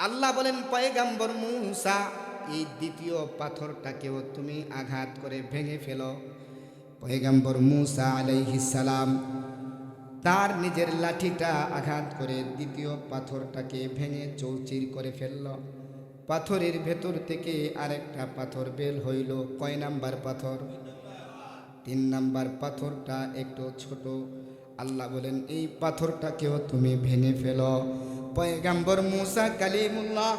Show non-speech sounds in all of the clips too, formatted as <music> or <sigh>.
আল্লাহ বলেন, পয়গাম্বর মুসা, এই দ্বিতীয় পাথরটাকেও তুমি আঘাত করে ভেঙে ফেলো। পয়গাম্বর মুসা আলাইহিসালাম তার নিজের লাঠিটা আঘাত করে দ্বিতীয় পাথরটাকে ভেঙে চৌচির করে ফেলল। পাথরের ভেতর থেকে আরেকটা পাথর বেল হইল। কয় নাম্বার পাথর? তিন নাম্বার পাথরটা একটু ছোট। আল্লাহ বলেন, এই পাথরটাকেও তুমি ভেঙে ফেলো। পয়গাম্বর মুসা কালিমুল্লাহ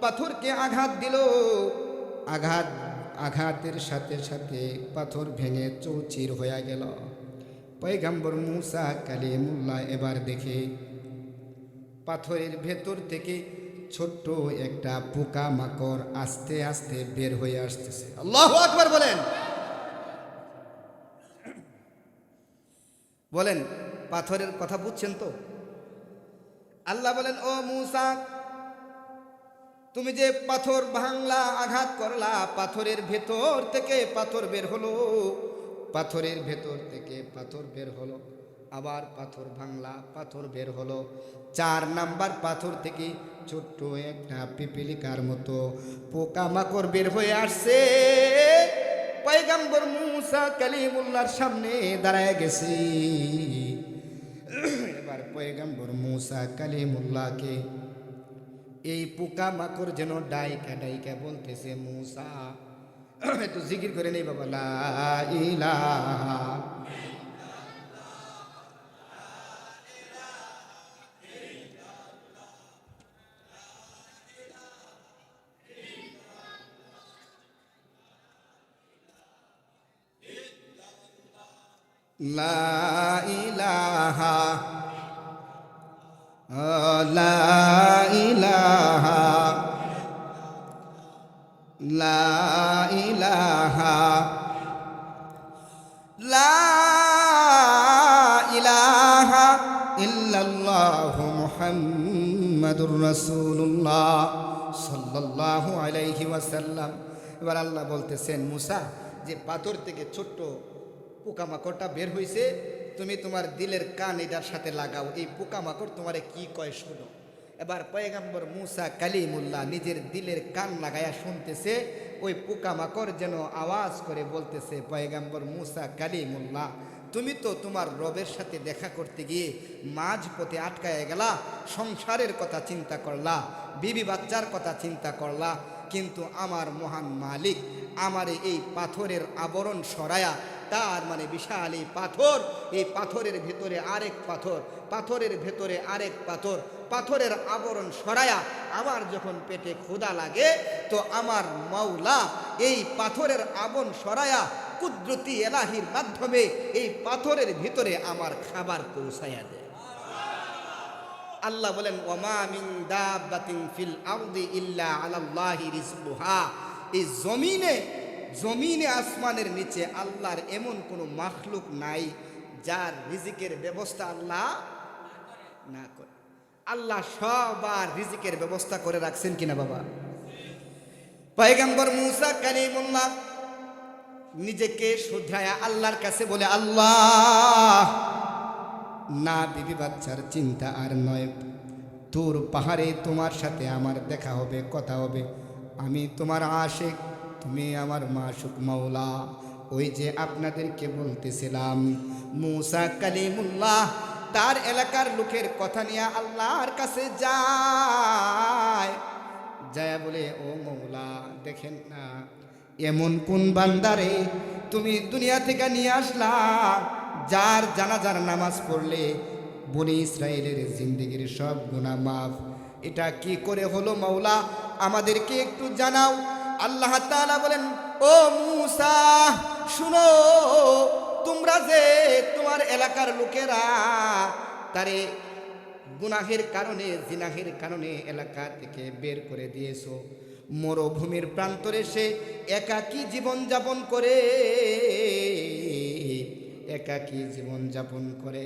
পাথরকে আঘাত দিল। আঘাত, আঘাতের সাথে সাথে পাথর ভেঙে চৌচির হয়ে গেল। পয়গাম্বর মুসা কালিমুল্লাহ এবার দেখে পাথরের ভেতর থেকে ছোট্ট একটা পোকা মাকড় আস্তে আস্তে বের হয়ে আসতেছে। আল্লাহ আকবার বলেন। বলেন পাথরের কথা বুঝছেন তো? আল্লাহ বলেন, ও মুসা, তুমি যে পাথর ভাঙলা, আঘাত করলা, পাথরের ভেতর থেকে পাথর বের হলো, পাথরের ভেতর থেকে পাথর বের হলো, আবার পাথর ভাঙলা, পাথর বের হলো, চার নাম্বার পাথর থেকে ছোট্ট একটা পিপিলিকার মতো পোকামাকড় বের হয়ে আসছে। পয়গাম্বর মুসা কালিমুল্লার সামনে দাঁড়ায় গেছি। পয়গাম্বর মুসা কালিমুল্লাহকে। এই পোকা মাকড় যেন ডাইকা ডাইকা বলতেছে, মুসা, একটু জিকির করে নেই বাবা, লা ইলাহা লা ইলাহা লা ইলাহা লা ইলাহা লা ইলাহা ইল্লাল্লাহু মুহাম্মাদুর রাসূলুল্লাহ সাল্লাল্লাহু আলাইহি ওয়াসাল্লাম। এবার আল্লাহ বলতেছেন, মুসা, যে পাথর থেকে ছোট্ট পোকামাকড়টা বের হয়েছে তুমি তোমার দিলের কান এটার সাথে লাগাও, এই পোকামাকড় তোমারে কি কয় শোনো। এবার পয়গাম্বর মুসা কালিমুল্লাহ নিজের দিলের কান লাগাইয়া শুনতেছে, ওই পোকামাকড় যেন আওয়াজ করে বলতেছে, পয়গাম্বর মুসা কালিমুল্লাহ, তুমি তো তোমার রবের সাথে দেখা করতে গিয়ে মাঝ পথে আটকায় গেলা, সংসারের কথা চিন্তা করলা, বিবি বাচ্চার কথা চিন্তা করলা, কিন্তু আমার মহান মালিক আমার এই পাথরের আবরণ সরায়া তার মানে বিশাল এই পাথর। এই পাথরের ভেতরে আরেক পাথর, পাথরের ভেতরে আরেক পাথর, পাথরের আবরণ সরায়া আমার যখন পেটে ক্ষুদা লাগে, তো আমার মাওলা এই পাথরের আবরণ সরায়া কুদরতি এলাহির মাধ্যমে এই পাথরের ভিতরে আমার খাবার পৌঁছাইয়া দেয়। আল্লাহ বলেন, ওমা মিন দাব্বাতিন ফিল আরদি ইল্লা আলাল্লাহি রিজকুহা। এই জমিনে জমিনে আসমানের নিচে আল্লাহর এমন কোনো মাখলুক নাই যার রিজিকের ব্যবস্থা আল্লাহ না করে। আল্লাহ সবার রিজিকের ব্যবস্থা করে রাখছেন কিনা বাবা? পয়গম্বর মুসা কালিমুল্লাহ নিজেকে শুধরায়া আল্লাহর কাছে বলে, আল্লাহ, না বিবি বাচ্চার চিন্তা আর নয়। তোর পাহাড়ে তোমার সাথে আমার দেখা হবে, কথা হবে। আমি তোমার আশেক। তুমি আমার মাসুক মাওলা, ওই যে আপনাদেরকে বলতেছিলাম, মুসা কালিমুল্লাহ তার এলাকার লোকের কথা নিয়ে আল্লাহর কাছে যায়। যায় বলে, ও মৌলা দেখেন না, এমন কোন বান্দারে তুমি দুনিয়া থেকে নিয়ে আসলা, যার জানাজার নামাজ পড়লে বনি ইসরায়েলের জিন্দিগির সব গুণা মাফ। এটা কি করে হলো মাওলা? আমাদেরকে একটু জানাও। আল্লাহ তাআলা বলেন, ও মুসা, শুনো, তোমরা যে তোমার এলাকার লোকেরা তারে গুনাহের কারণে, জিনাহের কারণে এলাকা থেকে বের করে দিয়েছ, মরুভূমির প্রান্তরে সে একাকী জীবন যাপন করে, একাকী জীবন যাপন করে,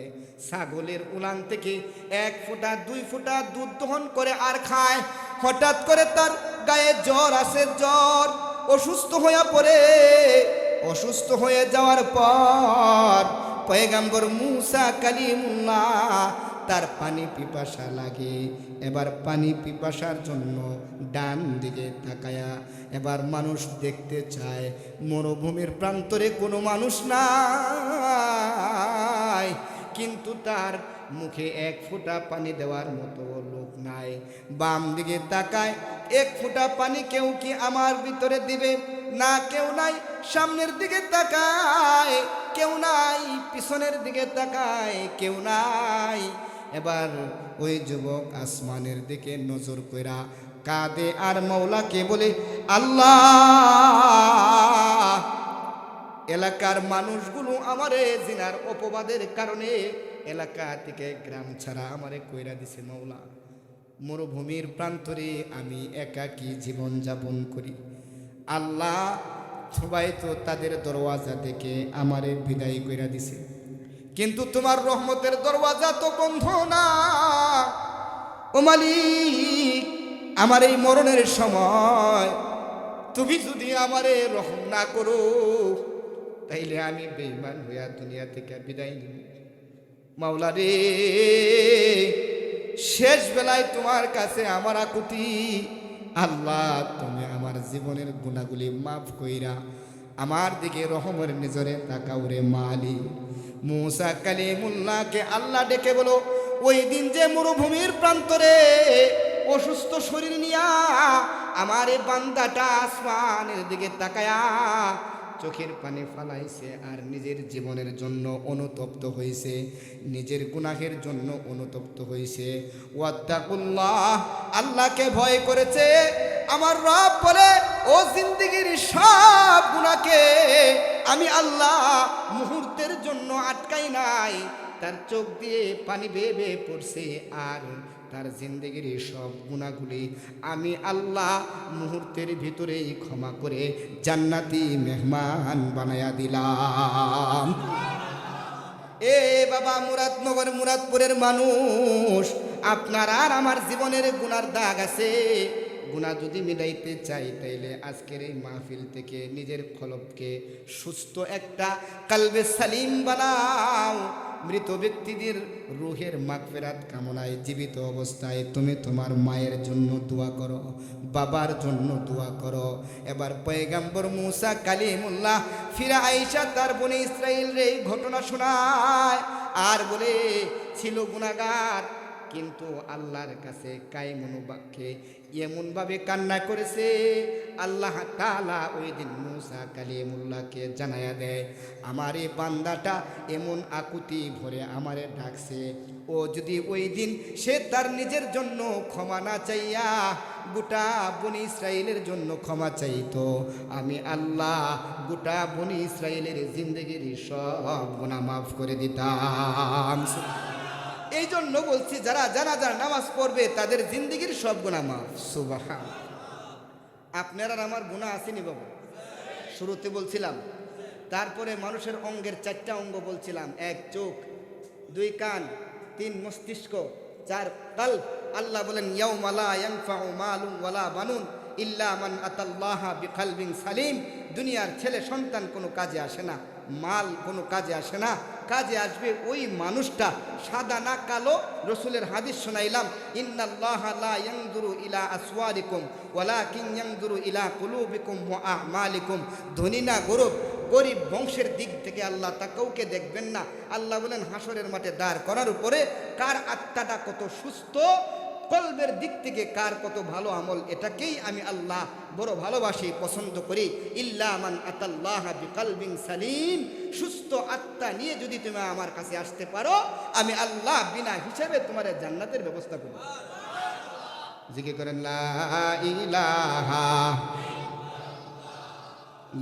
ছাগলের উলান থেকে এক ফোঁটা, দুই ফোঁটা দুধ দহন করে আর খায়, হঠাৎ করে তার গায়ে জ্বর আসে জ্বর, অসুস্থ হয়ে পড়ে। অসুস্থ হয়ে যাওয়ার পর পয়গাম্বর মুসা কালিমুল্লাহ তার পানি পিপাসা লাগে। এবার পানি পিপাসার জন্য ডান দিকে তাকায়া এবার মানুষ দেখতে চায়, মরুভূমির প্রান্তরে কোনো মানুষ নাই। কিন্তু তার মুখে এক ফোঁটা পানি দেওয়ার মতো লোক নাই। বাম দিকে তাকায়, এক ফোঁটা পানি কেউ কি আমার ভিতরে দিবে? না, কেউ নাই। সামনের দিকে তাকায়, কেউ নাই। পিছনের দিকে তাকায়, কেউ নাই। এবার ওই যুবক আসমানের দিকে নজর কইরা কাঁদে আর মৌলাকে বলে, আল্লাহ এলাকার মানুষগুলো আমারে জিনার অপবাদের কারণে এলাকা থেকে গ্রাম ছাড়া আমারে কইরা দিছে মৌলা মরুভূমির প্রান্তরে আমি একাকী জীবন যাপন করি। আল্লাহ সবাই তো তাদের দরওয়াজা থেকে আমারে বিদায় কইরা দিছে। কিন্তু তোমার রহমতের দরওয়াজা তো বন্ধ না। ও মালিক, আমার এই মরণের সময় তুমি যদি আমারে রহম না করো তাইলে আমি বেইমান হইয়া দুনিয়া থেকে বিদায় নিব। মাওলা রে শেষ বেলায় তোমার কাছে আমার আকুতি। আল্লাহ, তুমি আমার জীবনের গুণাগুলি মাফ কইরা আমার দিকে রহমের নিজরে তাকাও রে মালি। মুসা কালিমুল্লাহকে আল্লাহ ডেকে বলো, ওই দিন যে মরুভূমির প্রান্তরে অসুস্থ শরীর নিয়া আমার এই বান্দাটা আসমানের দিকে তাকায়া চোখের পানি ফালাইছে আর নিজের জীবনের জন্য অনুতপ্ত হয়েছে নিজের গুনাহের জন্য অনুতপ্ত হয়েছে ওয়াদ্দাকুল্লাহ আল্লাহকে ভয় করেছে। আমার রব বলে, ও জিন্দিগির সব গুনাকে আমি আল্লাহ মুহূর্তের জন্য আটকাই নাই। তার চোখ দিয়ে পানি বেয়ে বেয়ে পড়ছে আর তার জিন্দগির সব গুণাগুলি আমি আল্লাহ মুহূর্তের ভিতরেই ক্ষমা করে জান্নাতি মেহমান বানায়া দিলাম। এ বাবা মুরাদনগর মুরাদপুরের মানুষ, আপনার আর আমার জীবনের গুণার দাগ আছে। গুণা যদি মিলাইতে চাই, তাইলে আজকের এই মাহফিল থেকে নিজের খলবকে সুস্থ একটা কালবে সালিম বানাও। মৃত ব্যক্তিদের রুহের মাগফেরাত কামনায় জীবিত অবস্থায় তুমি তোমার মায়ের জন্য দোয়া করো, বাবার জন্য দোয়া করো। এবার পয়গাম্বর মুসা কালিমুল্লাহ ফিরা আইসা তার বনে ইসরায়েল রে ঘটনা শোনায় আর বলে, ছিল গুণাগার কিন্তু আল্লাহর কাছে কায়মনুবাক্যে এমনভাবে কান্না করেছে, আল্লাহ তালা ওই দিন মুসা কালিমুল্লাহকে জানায়া দেয়, আমার এই বান্দাটা এমন আকুতি ভরে আমারে ডাকছে, ও যদি ওই দিন সে তার নিজের জন্য ক্ষমা না চাইয়া গোটা বনি ইসরায়েলের জন্য ক্ষমা চাইতো, আমি আল্লাহ গোটা বনি ইসরায়েলের জিন্দগির সব গুণা মাফ করে দিতাম। এই জন্য বলছি, যারা জানাজার নামাজ পড়বে, তাদের জিন্দগির সব গুণা মাফ। আপনার আর আমার গুণা আসেনি বাবু। শুরুতে বলছিলাম, তারপরে মানুষের অঙ্গের চারটা অঙ্গ বলছিলাম। এক চোখ, দুই কান, তিন মস্তিষ্ক, চার কাল। আল্লাহ বলেন বানুন ইল্লা মান আতাল্লাহা বিকালবিন সালিম। দুনিয়ার ছেলে সন্তান কোনো কাজে আসে না, মাল কোনো কাজে আসে না। কাজে আসবে, ওই মানুষটা সাদা না কালো রসুলের হাদিস শোনাইলাম, ইন্নাল্লাহ লা ইয়ানজুরু ইলা আসওয়ারিকুম ওলা কিংদুরু ইলা কুলুবিকুম ওয়া আমালিকুম। ধনী না গরব, গরিব বংশের দিক থেকে আল্লাহ তা কাউকে দেখবেন না। আল্লাহ বলেন হাসরের মাঠে দাঁড় করার উপরে কার আত্মাটা কত সুস্থ কলবের দিক থেকে কার কত ভালো আমল, এটাকেই আমি আল্লাহ বড় ভালোবাসি, পছন্দ করি। ইল্লামান আতাল্লাহ বিকালবিন সালিম, সুস্থ আত্মা নিয়ে যদি তুমি আমার কাছে আসতে পারো, আমি আল্লাহ বিনা হিসাবে তোমার জান্নাতের ব্যবস্থা করব। জিকে করেন, লা ইলাহা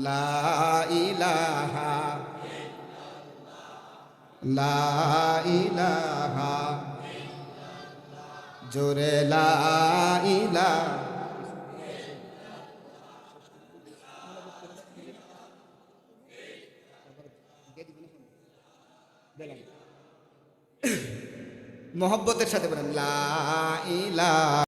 লা ইলাহা লা ইলাহা জোরে লা ইলা <coughs> মোহব্বতের সাথে বলেন লা ইলা